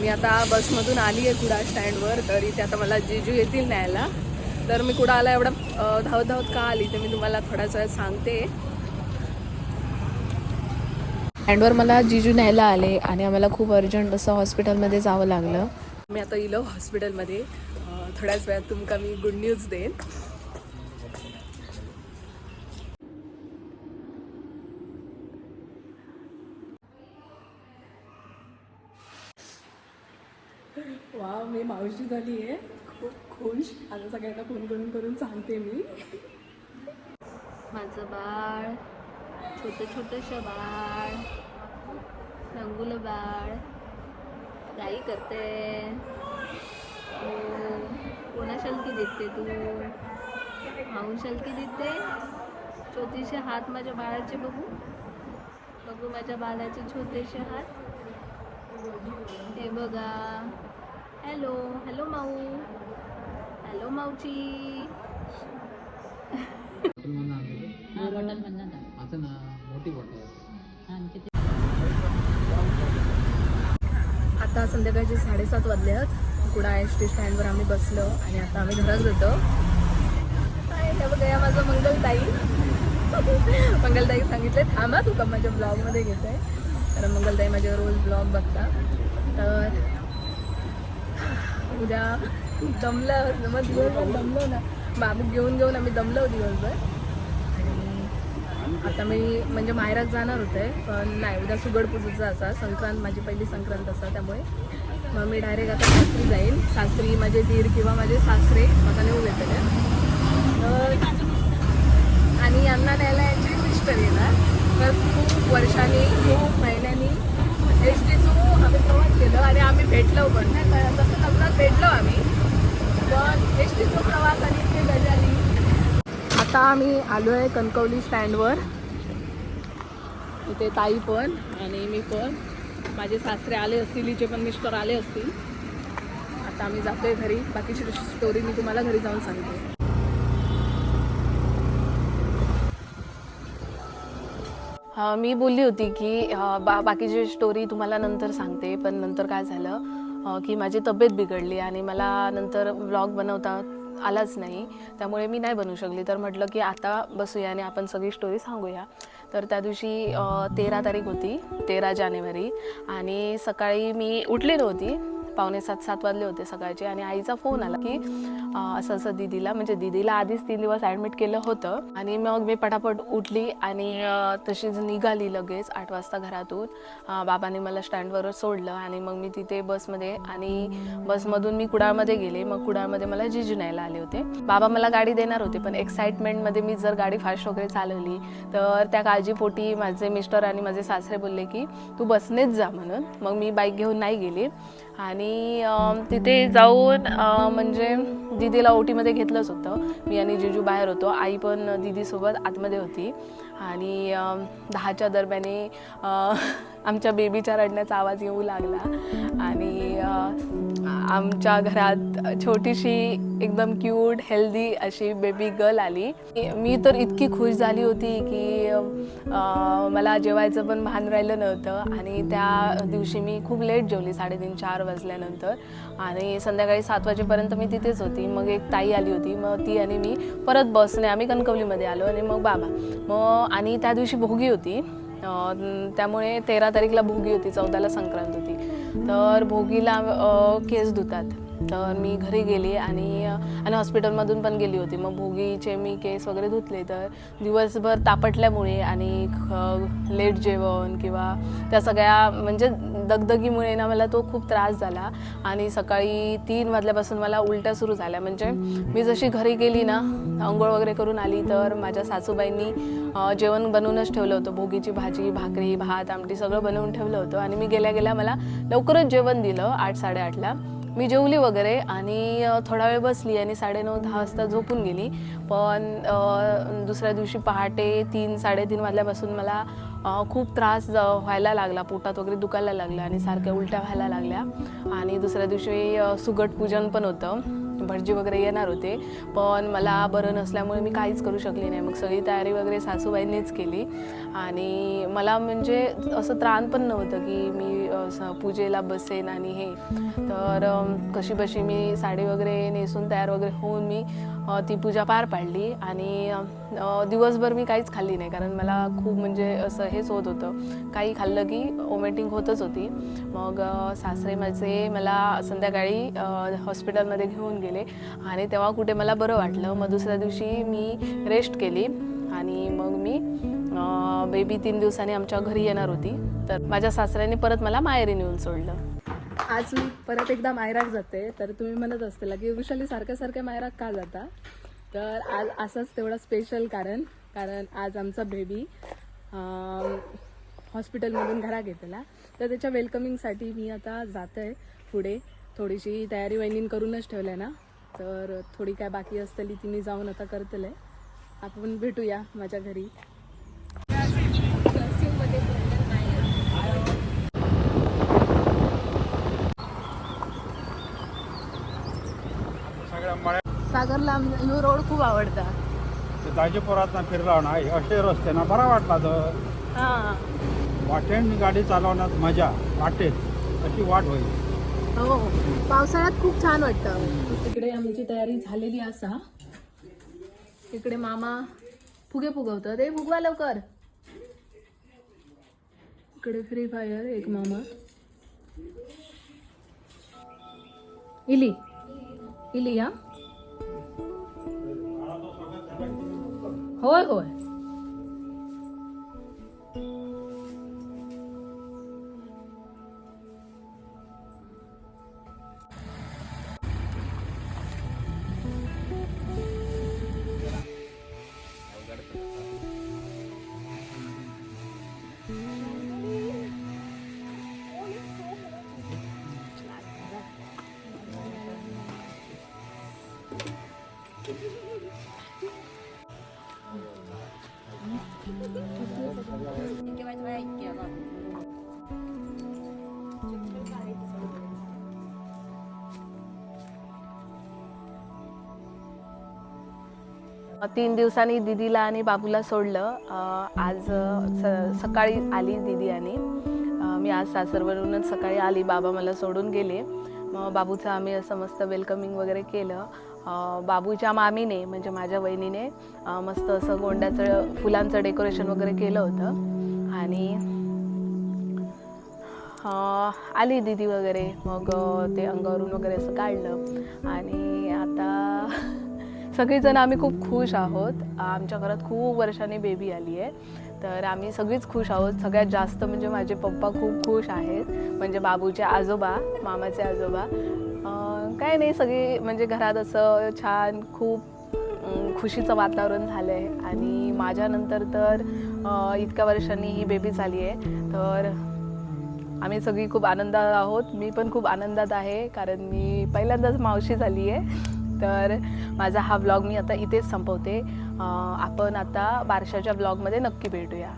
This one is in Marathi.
मी आता बसमधून आली आहे कुडा स्टँडवर तर इथे आता मला जिजू येतील न्यायला. तर मी कुडाला एवढं धावत धावत का आली ते मी तुम्हाला थोड्याच वेळात सांगते. स्टँडवर मला जिजू न्यायला आले आणि आम्हाला खूप अर्जंट असं हॉस्पिटलमध्ये जावं लागलं. मी आता इलो हॉस्पिटलमध्ये थोड्याच वेळात तुमका मी गुड न्यूज देईन. वा मी मावशी झाली आहे. खूप खुश. आता सगळ्यांना फोन करून करून सांगते मी. माझं बाळ छोटं छोटंसं बाळ रंगुलं बाळ काही करते. हो कोणाशलकी देते तू? माऊशलकी देते? छोटेसे हात माझ्या बाळाचे बघू? बघू माझ्या बाळाचे छोटेसे हात. हे बघा. हॅलो हॅलो माऊ. हॅलो माऊची असं ना मोठी बॉटल आता संध्याकाळचे साडेसात वाजले आहेत. कुडा एस टी स्टँडवर आम्ही बसलो आणि आता आम्ही घरात जातो. हे बघा या माझं मंगलताई मंगलताई सांगितले थांबा तू का माझ्या ब्लॉगमध्ये घेत. आहे कारण मंगलताई माझे रोज ब्लॉग बघता तर उद्या दमलं मग दिवसभर दमलो ना. बाबू घेऊन घेऊन आम्ही दमलो दिवसभर. आणि आता मी म्हणजे माहेरात जाणार होते पण नाही उद्या सुगड पूजेचा असा संक्रांत माझी पहिली संक्रांत असा त्यामुळे. मग मी डायरेक्ट आता सासरी जाईन. सासरी माझे दीर किंवा माझे सासरे मला नेऊ येतले. तर आणि यांना न्यायला यांची मिस्टर येणार तर खूप वर्षांनी खूप महिन्यांनी एस टी थ्रू आम्ही अरे आम्ही भेटलो पण नाही तसं लग्नात भेटलो आम्ही. पण एस टी प्रवास आणि इतकी गजाली. आता आम्ही आलो आहे कणकवली स्टँडवर. इथे ताई पण आणि मी पण. माझे सासरे आले असतील हिचे पण मिस्टर आले असतील. आता आम्ही जातोय घरी. बाकीची स्टोरी मी तुम्हाला घरी जाऊन सांगते. मी बोलली होती की बा बाकीची स्टोरी तुम्हाला नंतर सांगते पण नंतर काय झालं की माझी तब्येत बिघडली आणि मला नंतर ब्लॉग बनवता आलाच नाही त्यामुळे मी नाही बनवू शकली. तर म्हटलं की आता बसूया आणि आपण सगळी स्टोरी सांगूया. तर त्या दिवशी तेरा तारीख होती तेरा जानेवारी. आणि सकाळी मी उठले नव्हती पावणे सात सात वाजले होते सकाळचे आणि आईचा फोन आला की असं असं दिदीला म्हणजे दिदीला आधीच तीन दिवस ॲडमिट केलं होतं. आणि मग मी पटापट उठली आणि तशीच निघाली लगेच आठ वाजता घरातून. बाबांनी मला स्टँडवर सोडलं आणि मग मी तिथे बसमध्ये आणि बसमधून मी कुडाळमध्ये गेले. मग कुडाळमध्ये मला जिजू न्यायला आले होते. बाबा मला गाडी देणार होते पण एक्साइटमेंटमध्ये मी जर गाडी फास्ट वगैरे चालवली तर त्या काळजीपोटी माझे मिस्टर आणि माझे सासरे बोलले की तू बसनेच जा म्हणून. मग मी बाईक घेऊन नाही गेली. आणि तिथे जाऊन म्हणजे दिदीला ओटीमध्ये घेतलंच होतं. मी आणि जिजू बाहेर होतो. आई पण दिदीसोबत आतमध्ये होती. आणि दहाच्या दरम्याने आमच्या बेबीच्या रडण्याचा आवाज येऊ लागला. आणि आमच्या घरात छोटीशी एकदम क्यूट हेल्दी अशी बेबी गर्ल आली. मी तर इतकी खुश झाली होती की मला जेवायचं पण भान राहिलं नव्हतं. आणि त्या दिवशी मी खूप लेट जेवली साडेतीन चार वाजल्यानंतर. आणि संध्याकाळी सात वाजेपर्यंत मी तिथेच होती. मग एक ताई आली होती. मग ती आणि मी परत बसने आम्ही कणकवलीमध्ये आलो आणि मग बाबा. मग आणि त्या दिवशी भोगी होती. त्यामुळे तेरा तारीखला भोगी होती चौदाला संक्रांत होती. तर भोगीला केस धुतात. तर मी घरी गेली आणि आणि हॉस्पिटलमधून पण गेली होती. मग भोगीचे मी केस वगैरे धुतले. तर दिवसभर तापटल्यामुळे आणि लेट जेवण किंवा त्या सगळ्या म्हणजे दगदगीमुळे ना मला तो खूप त्रास झाला. आणि सकाळी तीन वाजल्यापासून मला उलट्या सुरू झाल्या. म्हणजे मी जशी घरी गेली ना आंघोळ वगैरे करून आली तर माझ्या सासूबाईंनी जेवण बनवूनच ठेवलं होतं. भोगीची भाजी भाकरी भात आमटी सगळं बनवून ठेवलं होतं. आणि मी गेल्या गेल्या मला लवकरच जेवण दिलं आठ साडेआठला. मी जेवली वगैरे आणि थोडा वेळ बसली आणि साडेनऊ दहा वाजता झोपून गेली. पण दुसऱ्या दिवशी पहाटे तीन साडेतीन वाजल्यापासून मला खूप त्रास व्हायला लागला. पोटात वगैरे दुखायला लागला आणि सारख्या उलट्या व्हायला लागल्या. आणि दुसऱ्या दिवशी सुगट पूजन पण होतं. भटजी वगैरे येणार होते. पण मला बरं नसल्यामुळे मी काहीच करू शकले नाही. मग सगळी तयारी वगैरे सासूबाईंनीच केली. आणि मला म्हणजे असं त्राण पण नव्हतं की मी पूजेला बसेन आणि हे. तर कशी बशी मी साडी वगैरे नेसून तयार वगैरे होऊन मी ती पूजा पार पाडली. आणि दिवसभर मी काहीच खाल्ली नाही. कारण मला खूप म्हणजे असं हेच होत होतं. काही खाल्लं की ओमेटिंग होतच होती. मग सासरे माझे मला संध्याकाळी हॉस्पिटलमध्ये घेऊन गेले. आणि तेव्हा कुठे मला बरं वाटलं. मग दुसऱ्या दिवशी मी रेस्ट केली. आणि मग मी बेबी तीन दिवसांनी आमच्या घरी येणार होती. तर माझ्या सासऱ्याने परत मला माहेरी नेऊन सोडलं. आज मी परत एकदा मायराक जाते. तर तुम्ही म्हणत असतील की वृषाली सारख्या सारख्या मायराक का जाता? तर आज असंच तेवढं स्पेशल कारण. कारण आज आमचा बेबी हॉस्पिटलमधून घरा घेतला तर त्याच्या वेलकमिंगसाठी मी आता जात आहे पुढे. थोडीशी तयारी वहिनीन करूनच ठेवल्या ना. तर थोडी काय बाकी असतली ती मी जाऊन आता करतले आपण भेटूया माझ्या घरी. सागरला ह्यो रोड खूप आवडता. दाजीपुरात फिरला ना असे रस्ते ना बरा वाटला तर. हां. वाटेन गाडी चालवण्यात मजा वाटेत अशी वाट होईल. हो. पावसाळ्यात खूप छान वाटतं. तिकडे आमची तयारी झालेली असा इकडे मामा फुगे फुगवतात. ते फुगवा लवकर. इकडे फ्री फायर एक मामा. इली. इली या होय होय. तीन दिवसांनी दिदीला आणि बाबूला सोडलं. अं, आज स सकाळी आली दिदी आणि. मी आज सासरवरूनच सकाळी आली. बाबा मला सोडून गेले. मग बाबूचं आम्ही असं मस्त वेलकमिंग वगैरे केलं. बाबूच्या मामीने म्हणजे माझ्या वहिनीने मस्त असं गोंड्याचं फुलांचं डेकोरेशन वगैरे केलं होतं. आणि आली दिदी वगैरे मग ते अंगावरून वगैरे असं काढलं. आणि आता सगळीजण आम्ही खूप खुश आहोत. आमच्या घरात खूप वर्षांनी बेबी आली आहे. तर आम्ही सगळीच खुश आहोत. सगळ्यात जास्त म्हणजे माझे पप्पा खूप खुश आहेत. म्हणजे बाबूचे आजोबा मामाचे आजोबा काय नाही सगळी म्हणजे घरात असं छान खूप खुशीचं वातावरण झालं आहे आणि माझ्यानंतर तर इतक्या वर्षांनी ही बेबी झाली आहे. तर आम्ही सगळी खूप आनंदात आहोत. मी पण खूप आनंदात आहे कारण मी पहिल्यांदाच मावशी झाली आहे. तर माझा हा ब्लॉग मी आता इथेच संपवते. आपण आता बारशाच्या ब्लॉगमध्ये नक्की भेटूया.